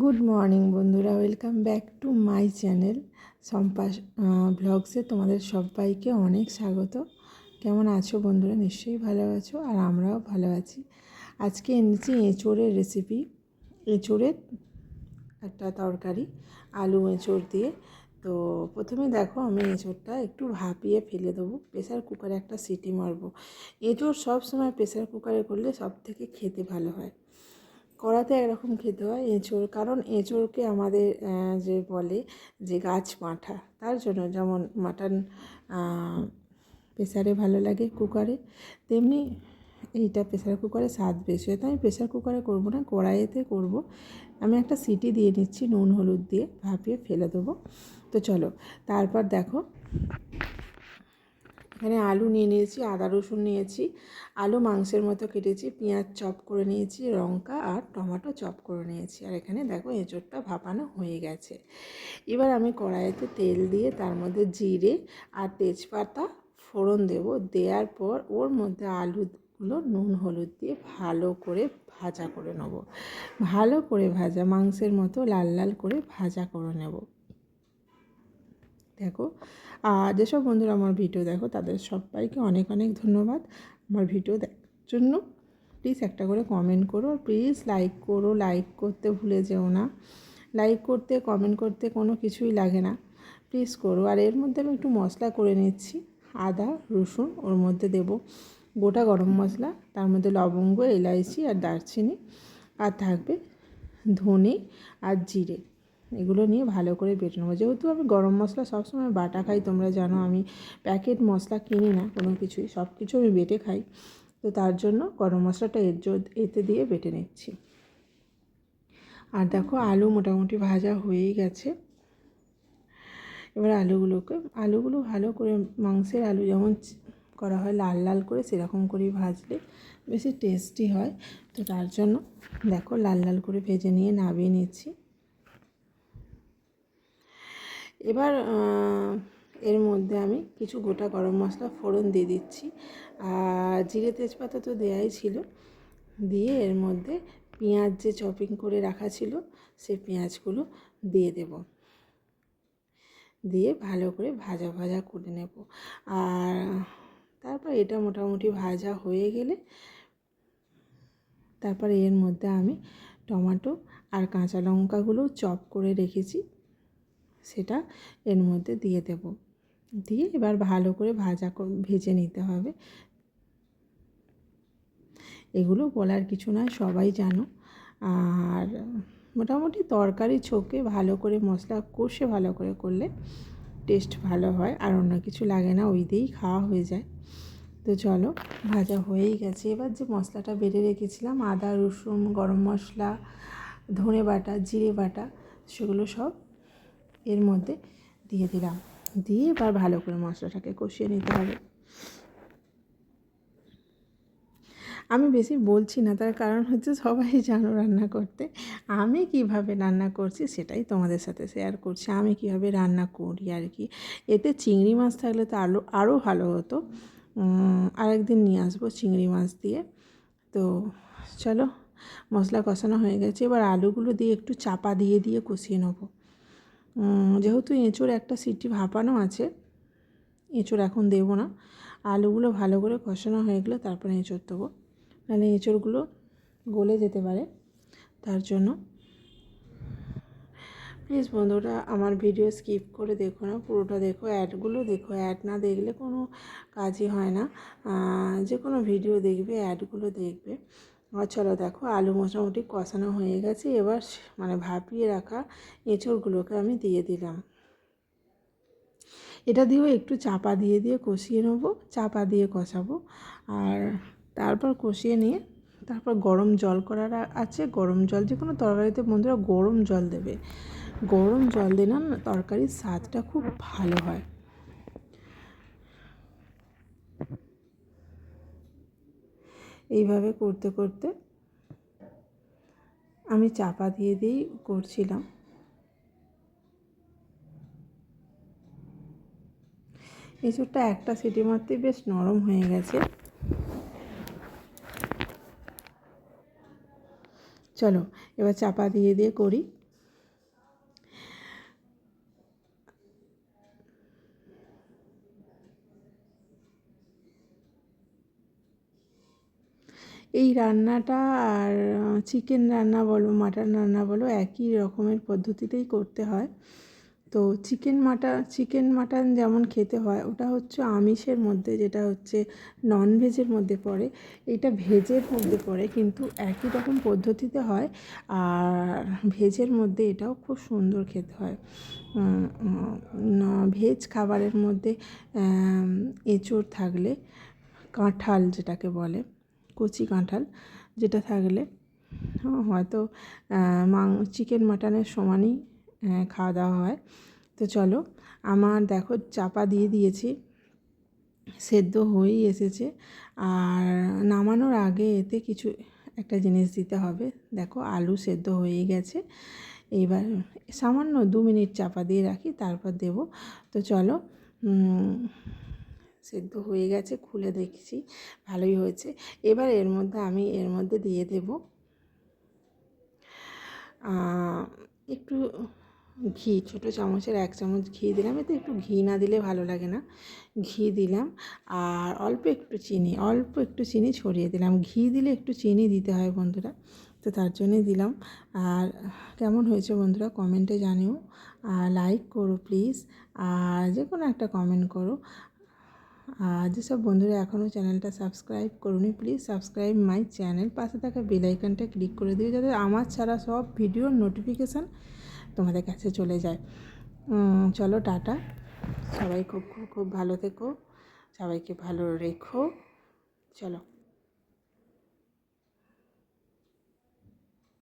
Good morning বন্ধুরা। Welcome back to my channel সম্পাস ব্লগসে তোমাদের সবাইকে অনেক স্বাগত। কেমন আছো বন্ধুরা? নিশ্চয়ই ভালো আছো আর আমরাও ভালো আছি। আজকে এনেছি এঁচোড়ের রেসিপি এঁচোড়ের একটা তরকারি, আলু এঁচোড় দিয়ে। তো প্রথমে দেখো, আমি এঁচোড়টা একটু ভাপিয়ে ফেলে দেবো। প্রেসার কুকারে একটা সিটি মারবো। এঁচোড় সব সময় প্রেসার কুকারে করলে সব থেকে খেতে ভালো হয়। কড়াতে একরকম খেতে হয় এঁচোড়। কারণ এঁচোড়কে আমাদের যে বলে যে গাছ মাঠা, তার জন্য যেমন মাটন প্রেসারে ভালো লাগে কুকারে, তেমনি এইটা প্রেসার কুকারে স্বাদ বেশি হয়। তো আমি প্রেসার কুকারে করব না, কড়াইতে করব। আমি একটা সিটি দিয়ে নিচ্ছি, নুন, হলুদ দিয়ে ভাপিয়ে ফেলে দেবো। তো চলো, তারপর দেখো এখানে আলু নিয়ে নিয়েছি, আদা রসুন নিয়েছি, আলু মাংসের মতো কেটেছি, পেঁয়াজ চপ করে নিয়েছি, লঙ্কা আর টমেটো চপ করে নিয়েছি। আর এখানে দেখো এঁচোড়টা ভাপানো হয়ে গেছে। এবার আমি কড়াইতে তেল দিয়ে তার মধ্যে জিরে আর তেজপাতা ফোড়ন দেব। দেওয়ার পর ওর মধ্যে আলুগুলো নুন হলুদ দিয়ে ভালো করে ভাজা করে নেব। ভালো করে ভাজা, মাংসের মতো লাল লাল করে ভাজা করে নেব। দেখো। আর যেসব বন্ধুরা আমার ভিডিও দেখো, তাদের সবাইকে অনেক অনেক ধন্যবাদ আমার ভিডিও দেখার জন্য। প্লিজ একটা করে কমেন্ট করো আর প্লিজ লাইক করো। লাইক করতে ভুলে যেও না। লাইক করতে কমেন্ট করতে কোনো কিছুই লাগে না। প্লিজ করো। আর এর মধ্যে আমি একটু মশলা করে নিচ্ছি। আদা, রসুন, ওর মধ্যে দেব গোটা গরম মশলা। তার মধ্যে লবঙ্গ, এলাইচি আর দারচিনি। আর থাকবে ধনে আর জিরে। এগুলো নিয়ে ভালো করে বেটে নেব। যেহেতু আমি গরম মশলা সবসময় বাটা খাই, তোমরা জানো আমি প্যাকেট মশলা কিনি না, কোনো কিছুই সব কিছু আমি বেটে খাই। তো তার জন্য গরম মশলাটা এর এতে দিয়ে বেটে নিচ্ছি। আর দেখো আলু মোটামুটি ভাজা হয়েই গেছে। এবার আলুগুলোকে, আলুগুলো ভালো করে মাংসের আলু যেমন করা হয় লাল লাল করে সেরকম করেই ভাজলে বেশি টেস্টি হয়। তো তার জন্য দেখো লাল লাল করে ভেজে নিয়ে নামিয়ে নিচ্ছি। এবার এর মধ্যে আমি কিছু গোটা গরম মশলা ফোড়ন দিয়ে দিচ্ছি। আর জিরে তেজপাতা তো দেওয়াই ছিল। দিয়ে এর মধ্যে পেঁয়াজ যে চপিং করে রাখা ছিল, সে পেঁয়াজগুলো দিয়ে দেব। দিয়ে ভালো করে ভাজা ভাজা করে নেব। আর তারপর এটা মোটামুটি ভাজা হয়ে গেলে তারপর এর মধ্যে আমি টমেটো আর কাঁচা লঙ্কাগুলো চপ করে রেখেছি। সেটা এর মধ্যে দিয়ে দেব। দিয়ে এবার ভালো করে ভাজা ভেজে নিতে হবে। এগুলো বলার কিছু নয়, সবাই জানো। আর মোটামুটি তরকারি ছোকে ভালো করে মশলা কষে ভালো করে করলে টেস্ট ভালো হয়, আর অন্য কিছু লাগে না, ওই দিয়েই খাওয়া হয়ে যায়। তো চলো, ভাজা হয়েই গেছে। এবার যে মশলাটা বেড়ে রেখেছিলাম, আদা, রসুন, গরম মশলা, ধনে বাটা, জিরে বাটা, সেগুলো সব এর মধ্যে দিয়ে দিলাম। দিয়ে এবার ভালো করে মশলাটাকে কষিয়ে নিতে হবে। আমি বেশি বলছি না, তার কারণ হচ্ছে সবাই জানো রান্না করতে। আমি কীভাবে রান্না করছি সেটাই তোমাদের সাথে শেয়ার করছি। আমি কীভাবে রান্না করি আর কি। এতে চিংড়ি মাছ থাকলে তো আরও আরও ভালো হতো। আরেকদিন নিয়ে আসব চিংড়ি মাছ দিয়ে। তো চলো, মশলা কষানো হয়ে গেছে। এবার আলুগুলো দিয়ে একটু চাপা দিয়ে দিয়ে কষিয়ে নেব। যেহেতু এঁচোড় একটা সিটি ভাপানো আছে, এঁচোড় এখন দেবো না। আলুগুলো ভালো করে কষানো হয়ে গেলে তারপরে এঁচোড় দেবো। নাহলে এঁচোড়গুলো গলে যেতে পারে। তার জন্য প্লিজ বন্ধুরা, আমার ভিডিও স্কিপ করে দেখো না, পুরোটা দেখো, অ্যাডগুলো দেখো। অ্যাড না দেখলে কোনো কাজই হয় না। যে কোনো ভিডিও দেখবে, অ্যাডগুলো দেখবে। আর চলো দেখো, আলু মোটামুটি কষানো হয়ে গেছে। এবার মানে ভাপিয়ে রাখা এঁচড়গুলোকে আমি দিয়ে দিলাম। এটা দিয়েও একটু চাপা দিয়ে দিয়ে কষিয়ে নেব, চাপা দিয়ে কষাবো। আর তারপর কষিয়ে নিয়ে তারপর গরম জল করার আছে। গরম জল যে কোনো তরকারিতে বন্ধুরা গরম জল দেবে। গরম জল দিলে না তরকারির স্বাদটা খুব ভালো হয়। এইভাবে করতে করতে আমি চাপা দিয়ে দিয়েই করছিলাম। এঁচুরটা একটা সিটি মারতেই বেশ নরম হয়ে গেছে। চলো, এবার চাপা দিয়ে দিয়ে করি। এই রান্নাটা আর চিকেন রান্না বলো মাটন রান্না বলো, একই রকমের পদ্ধতিতেই করতে হয়। তো চিকেন মাটা চিকেন মাটন যেমন খেতে হয়, ওটা হচ্ছে আমিষের মধ্যে, যেটা হচ্ছে নন ভেজের মধ্যে পড়ে। এটা ভেজের মধ্যে পড়ে, কিন্তু একই রকম পদ্ধতিতে হয়। আর ভেজের মধ্যে এটাও খুব সুন্দর খেতে হয়। ভেজ খাবারের মধ্যে এঁচোড় থাকলে, কাঁঠাল যেটাকে বলে কচি কাঁঠাল যেটা থাকলে হয়তো মাং চিকেন মাটনের সমানই খাওয়া দাওয়া হয়। তো চলো, আমার দেখো চাপা দিয়ে দিয়েছি, সেদ্ধ হয়েই এসেছে। আর নামানোর আগে এতে কিছু একটা জিনিস দিতে হবে। দেখো, আলু সেদ্ধ হয়ে গেছে। এবার সামান্য দু মিনিট চাপা দিয়ে রাখি, তারপর দেব। তো চলো সেদ্ধ হয়ে গেছে, খুলে দেখছি, ভালোই হয়েছে। এবার এর মধ্যে আমি এর মধ্যে দিয়ে দেব একটু ঘি, ছোটো চামচের এক চামচ ঘি দিলাম। এতে একটু ঘি না দিলে ভালো লাগে না। ঘি দিলাম, আর অল্প একটু চিনি, অল্প একটু চিনি ছড়িয়ে দিলাম। ঘি দিলে একটু চিনি দিতে হয় বন্ধুরা, তো তার জন্যই দিলাম। আর কেমন হয়েছে বন্ধুরা, কমেন্টে জানিও। আর লাইক করো প্লিজ, আর যে কোনো একটা কমেন্ট করো। আর যেসব বন্ধুরা এখনও চ্যানেলটা সাবস্ক্রাইব করুনি প্লিজ সাবস্ক্রাইব মাই চ্যানেল পাশে থাকা বেলাইকানটা ক্লিক করে দিও, যাতে আমার ছাড়া সব ভিডিওর নোটিফিকেশান তোমাদের কাছে চলে যায়। চলো টাটা। সবাই খুব খুব খুব ভালো থেকো। সবাইকে ভালো রেখো। চলো।